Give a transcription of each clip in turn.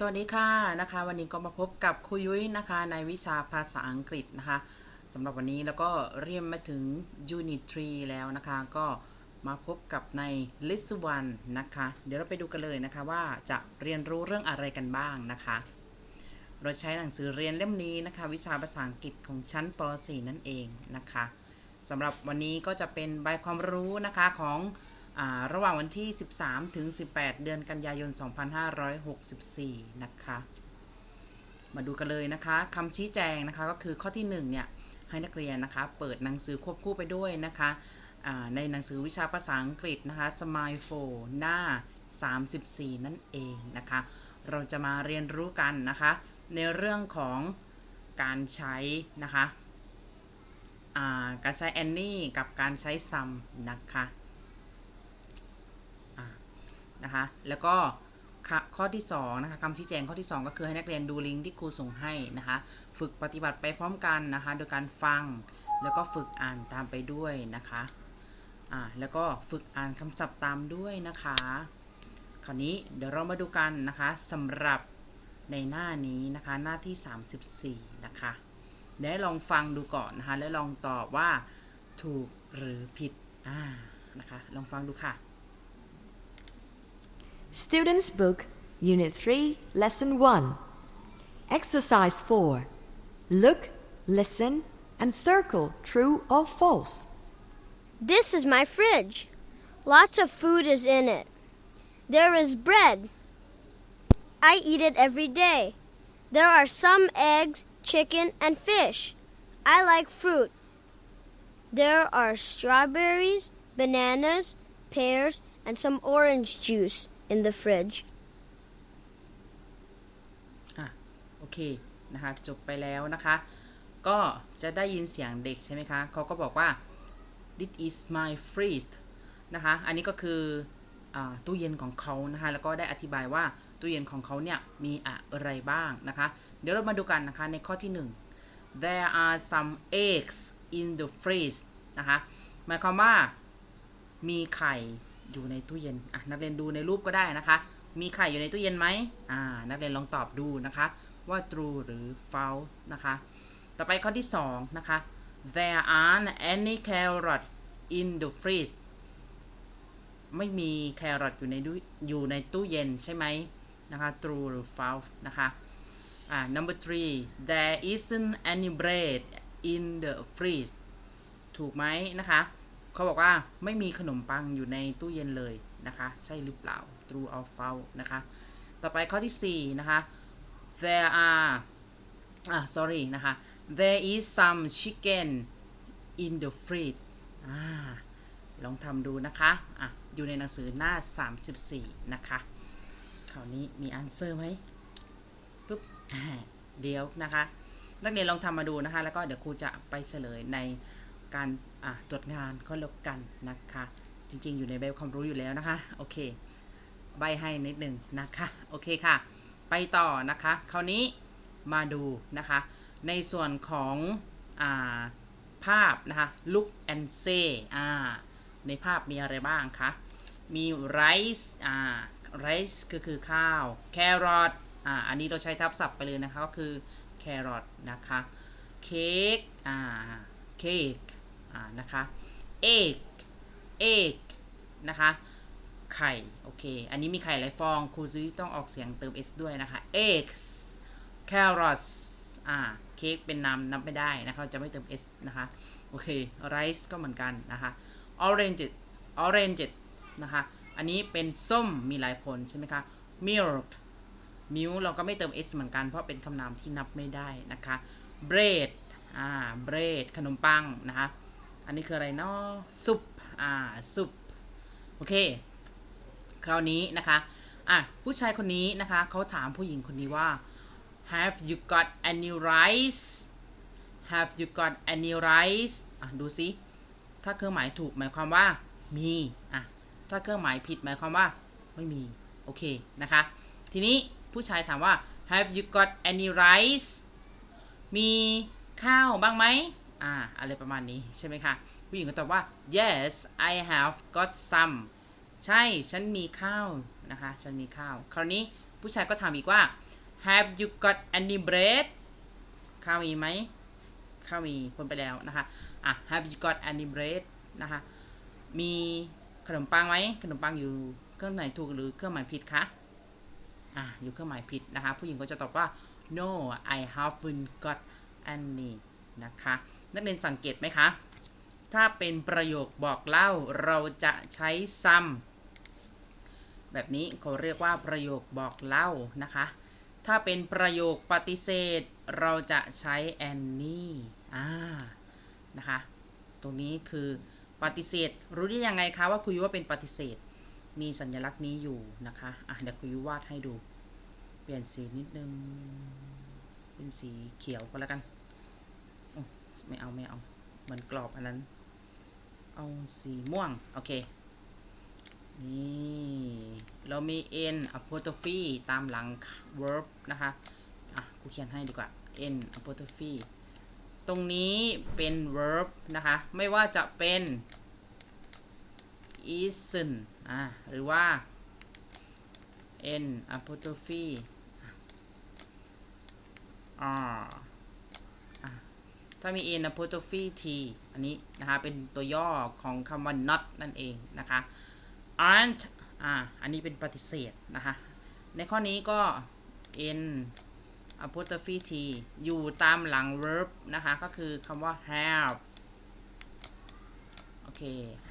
สวัสดีค่ะนะคะ วันนี้ก็มาพบกับครูยุ้ยนะคะ ในวิชาภาษาอังกฤษนะคะสำหรับวันนี้แล้วก็เรียนมาถึง Unit 3 แล้วนะคะ ก็มาพบกับใน List 1นะคะ เดี๋ยวเราไปดูกันเลยนะคะว่าจะเรียนรู้เรื่องอะไรกันบ้างนะคะ เราใช้หนังสือเรียนเล่มนี้นะคะ วิชาภาษาอังกฤษของชั้นป .4 นั่นเองนะคะสำหรับวันนี้ก็จะเป็นใบความรู้นะคะของ ระหว่างวันที่ 13 ถึง 18 เดือนกันยายน 2564 นะคะ มาดูกันเลยนะคะคำชี้แจงนะคะก็คือข้อที่ 1 เนี่ยให้นักเรียนนะคะ เปิดหนังสือควบคู่ไปด้วยนะคะในหนังสือวิชาภาษาอังกฤษนะคะ Smile 4หน้า 34 นั่นเองนะคะ เราจะมาเรียนรู้กันนะคะ ในเรื่องของการใช้นะคะการใช้ any กับการใช้ some นะคะ นะคะ แล้วก็ข้อที่2นะคะคำชี้แจงข้อที่ 2 ก็คือให้นักเรียนดูลิงก์ที่ครูส่งให้นะคะ ฝึกปฏิบัติไปพร้อมกันนะคะ โดยการฟังแล้วก็ฝึกอ่านตามไปด้วยนะคะอ่าแล้วก็ฝึกอ่านคำศัพท์ตามด้วยนะคะ คราวนี้เดี๋ยวเรามาดูกันนะคะสำหรับในหน้านี้นะคะหน้าที่ 34 นะคะเดี๋ยวลองฟังดูก่อนนะคะ แล้วลองตอบว่าถูกหรือผิดอ่านะคะ ลองฟังดูค่ะ Students' Book, Unit 3, Lesson 1. Exercise 4. Look, listen, and circle true or false. This is my fridge. Lots of food is in it. There is bread. I eat it every day. There are some eggs, chicken, and fish. I like fruit. There are strawberries, bananas, pears, and some orange juice in the fridge. โอเคนะคะจบไปแล้วนะคะ ก็จะได้ยินเสียงเด็กใช่ไหมคะเขาก็บอกว่า this is my fridge นะคะ อันนี้ก็คืออตู้เย็นของเขานะคะ แล้วก็ได้อธิบายว่าตู้เย็นของเขาเนี่ยมีอะไรบ้างนะคะ เดี๋ยวเรามาดูกันนะคะในข้อที่ 1 there are some eggs in the fridge นะคะ หมายความว่ามีไข่ อยู่ในตู้เย็นอะนักเรียนดูในรูปก็ได้นะคะ มีไข่อยู่ในตู้เย็นไหมอ่า นักเรียนลองตอบดูนะคะ ว่า true หรือ false นะคะ ต่อไปข้อที่ 2 นะคะ there aren't any carrot in the fridge ไม่มีแครอทอยู่ในอยู่ในตู้เย็นใช่ไหมนะคะ true หรือ false นะคะอ่า number three there isn't any bread in the fridge ถูกไหมนะคะ เขาบอกว่าไม่มีขนมปังอยู่ในตู้เย็นเลยนะคะ ใช่หรือเปล่า true or false นะคะ ต่อไปข้อที่ 4 นะคะ there are อ่า sorry นะคะ there is some chicken in the fridge อ่าลองทำดูนะคะอะอยู่ในหนังสือหน้า 34 นะคะคราวนี้มีอันเซอร์ไหมปุ๊บเดี๋ยวนะคะ นักเรียนลองทำมาดูนะคะ แล้วก็เดี๋ยวครูจะไปเฉลยในการ ตรวจงานก็แล้วกันนะคะ จริงๆ อยู่ในแบความรู้อยู่แล้วนะคะ โอเค ใบให้นิดหนึ่งนะคะ โอเคค่ะ ไปต่อนะคะ คราวนี้มาดูนะคะ ในส่วนของอาภาพนะคะ look and say อ่า ในภาพมีอะไรบ้างคะ มี rice อ่า rice ก็คือข้าว carrot อ่า อันนี้เราใช้ทับศัพท์ไปเลยนะคะ ก็คือ carrot นะคะ cake อ่า cake อ่านะคะ egg egg นะคะ ไข่ โอเค อันนี้มีไข่หลายฟอง ครูซุยต้องออกเสียงเติม s ด้วยนะคะ eggs carrots อ่า เค้กเป็นนามนับไม่ได้นะคะ จะไม่เติม s นะคะ โอเค rice ก็เหมือนกันนะคะ orange orange นะคะ อันนี้เป็นส้มมีหลายผลใช่ไหมคะ milk milk เราก็ไม่เติม s เหมือนกัน เพราะเป็นคำนามที่นับไม่ได้นะคะ bread อ่า bread ขนมปังนะคะ อันนี้คืออะไรเนาะ soup อ่า soup โอเค คราวนี้นะคะอะผู้ชายคนนี้นะคะเขาถามผู้หญิงคนนี้ว่า have you got any rice have you got any rice อะดูสิถ้าเครื่องหมายถูกหมายความว่ามีอะถ้าเครื่องหมายผิดหมายความว่าไม่มีโอเคนะคะทีนี้ผู้ชายถามว่า have you got any rice มีข้าวบ้างไหม อ่าอะไรประมาณนี้ใช่ไหมคะ ผู้หญิงก็ตอบว่า yes I have got some ใช่ฉันมีข้าวนะคะ ฉันมีข้าว คราวนี้ผู้ชายก็ถามอีกว่า have you got any bread ข้าวมีไหมข้าวมีคนไปแล้วนะคะ อะ have you got any bread นะคะ มีขนมปังไหมขนมปังอยู่เครื่องไหมายถูกหรือเครื่องหมายผิดคะ อะอยู่เครื่องหมายผิดนะคะ ผู้หญิงก็จะตอบว่า no I haven't got any นะคะ นักเรียนสังเกตไหมคะ ถ้าเป็นประโยคบอกเล่าเราจะใช้ some แบบนี้เขาเรียกว่าประโยคบอกเล่านะคะ ถ้าเป็นประโยคปฏิเสธ เราจะใช้ any อ่านะคะ ตรงนี้คือปฏิเสธ รู้ได้ยังไงคะว่าคุยว่าเป็นปฏิเสธ มีสัญลักษณ์นี้อยู่นะคะอะเดี๋ยวคุยวาดให้ดู เปลี่ยนสีนิดนึงเป็นสีเขียวก็แล้วกัน ไม่เอาไม่เอาเหมือนกรอบอันนั้น เอาสีม่วง โอเค นี่ เรามี n apostrophe ตามหลัง verb นะคะ อะกูเขียนให้ดีกว่า n apostrophe ตรงนี้เป็น verb นะคะ ไม่ว่าจะเป็น isn't อะหรือว่า n apostrophe r อะ ถ้ามี n apostrophe t อันนี้นะคะ เป็นตัวย่อของคำว่า not นั่นเองนะคะ aren't อ่า อันนี้เป็นปฏิเสธนะคะ ในข้อนี้ก็ n apostrophe t อยู่ตามหลัง verb นะคะ ก็คือคำว่า have โอเค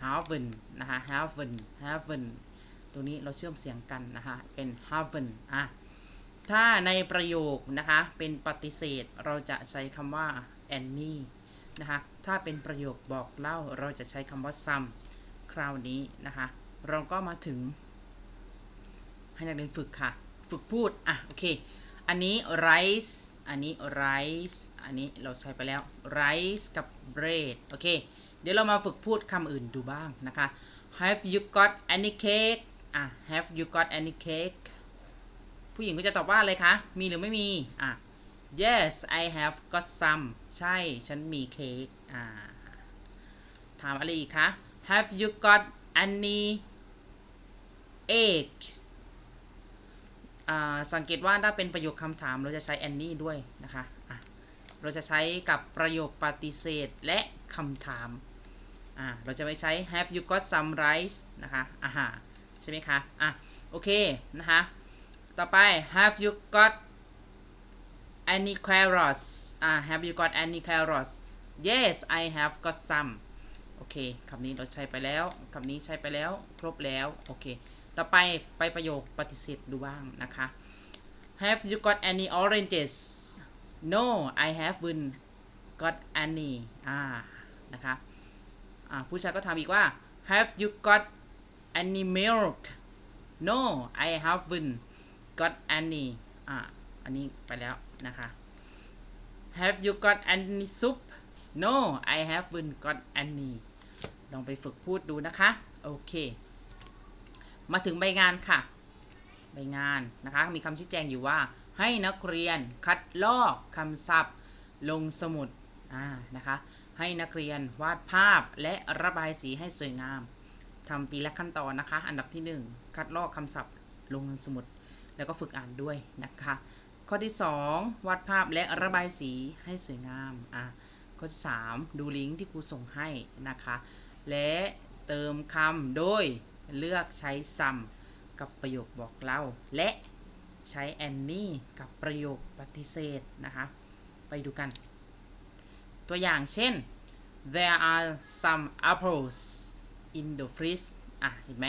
haven't นะคะ haven't haven't ตัวนี้เราเชื่อมเสียงกันนะคะ เป็น haven't อะ ถ้าในประโยคนะคะ เป็นปฏิเสธ เราจะใช้คำว่า any นะคะถ้าเป็นประโยคบอกเล่าเราจะใช้คำว่า some คราวนี้นะคะเราก็มาถึง ให้นักเรียนฝึกค่ะ ฝึกพูด อะ โอเค อันนี้ rice อันนี้ rice อันนี้เราใช้ไปแล้ว rice กับ bread โอเค เดี๋ยวเรามาฝึกพูดคำอื่นดูบ้างนะคะ have you got any cake อะ have you got any cake ผู้หญิงก็จะตอบว่าอะไรคะ มีหรือไม่มี อะ yes I have got some ใช่ ฉันมีเค้กอ่าถามอะไรอีกคะ have you got any eggs อ่าสังเกตว่าถ้าเป็นประโยคคำถามเราจะใช้ any ด้วยนะคะอะเราจะใช้กับประโยคปฏิเสธและคำถามอ่าเราจะไม่ใช้ have you got some rice นะคะอ่าฮะใช่ไหมคะ อะ โอเค นะคะ ต่อไป have you got any carrots อ่า have you got any carrots yes I have got some โอเคคำนี้เราใช้ไปแล้วคำนี้ใช้ไปแล้ว ครบแล้ว โอเค ต่อไปไปประโยคปฏิเสธดูบ้างนะคะ have you got any oranges no I haven't got any อ่า นะคะ อ่า ผู้ชายก็ถามอีกว่า have you got any milk no I haven't got any อ่า อันนี้ไปแล้ว นะคะ have you got any soup no I haven't got any ลองไปฝึกพูดดูนะคะ โอเค มาถึงใบงานค่ะ ใบงานนะคะ มีคำชี้แจงอยู่ว่า ให้นักเรียนคัดลอกคำศัพท์ ลงสมุดอ่านะคะ ให้นักเรียนวาดภาพและระบายสีให้สวยงามทำทีละขั้นตอนนะคะ อันดับที่ 1 คัดลอกคำศัพท์ลงสมุด แล้วก็ฝึกอ่านด้วยนะคะ ข้อที่ 2 วาดภาพและระบายสีให้สวยงามอะข้อที่3ดูลิงก์ที่ครูส่งให้นะคะ และเติมคำโดยเลือกใช้ some กับประโยคบอกเล่า และใช้ any กับประโยคปฏิเสธนะคะ ไปดูกัน ตัวอย่างเช่น there are some apples in the fridge อะ เห็นไหม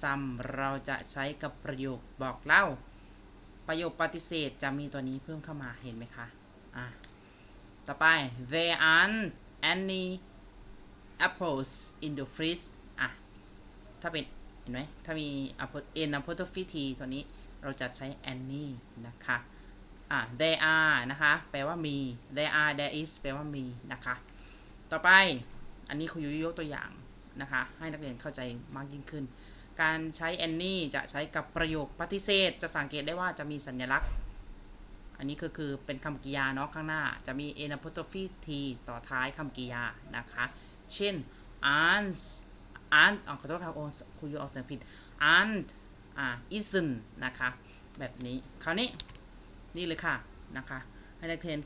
some เราจะใช้กับประโยคบอกเล่า ประโยคปฏิเสธจะมีตัวนี้เพิ่มเข้ามาเห็นไหมคะอะต่อไป there aren't any apples in the fridge อะถ้าเป็นเห็นไหมถ้ามี apo- n apostrophe t ตัวนี้เราจะใช้ any นะคะอะ there are นะคะ แปลว่ามี there are there is แปลว่ามีนะคะ ต่อไปอันนี้ครูยุยยกตัวอย่างนะคะ ให้นักเรียนเข้าใจมากยิ่งขึ้น การใช้ any จะใช้กับประโยคปฏิเสธ จะสังเกตได้ว่าจะมีสัญลักษณ์ อันนี้ก็คือเป็นคำกริยาเนาะข้างหน้า จะมี n apostrophe t ต่อท้ายคำกริยานะคะ เช่น aren't aren't อ๋อขอโทษครับโอ้ครูยุออกเสียงผิด aren't อ่า isn't นะคะ แบบนี้ คราวนี้ นี่เลยค่ะนะคะ ให้นักเรียน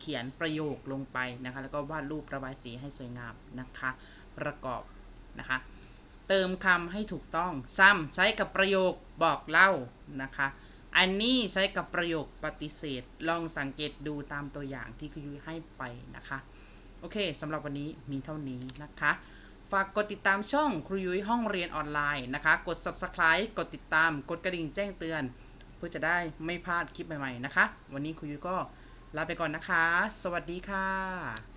เขียนประโยคลงไปนะคะ แล้วก็วาดรูประบายสีให้สวยงามนะคะ ประกอบนะคะ เติมคำให้ถูกต้อง ซ้ำใช้กับประโยคบอกเล่านะคะ อันนี้ใช้กับประโยคปฏิเสธ ลองสังเกตดูตามตัวอย่างที่ครูยุ้ยให้ไปนะคะ โอเคสำหรับวันนี้มีเท่านี้นะคะ ฝากกดติดตามช่องครูยุ้ยห้องเรียนออนไลน์นะคะ กด subscribe กดติดตาม กดกระดิ่งแจ้งเตือน เพื่อจะได้ไม่พลาดคลิปใหม่ๆนะคะ วันนี้ครูยุ้ยก็ลาไปก่อนนะคะ สวัสดีค่ะ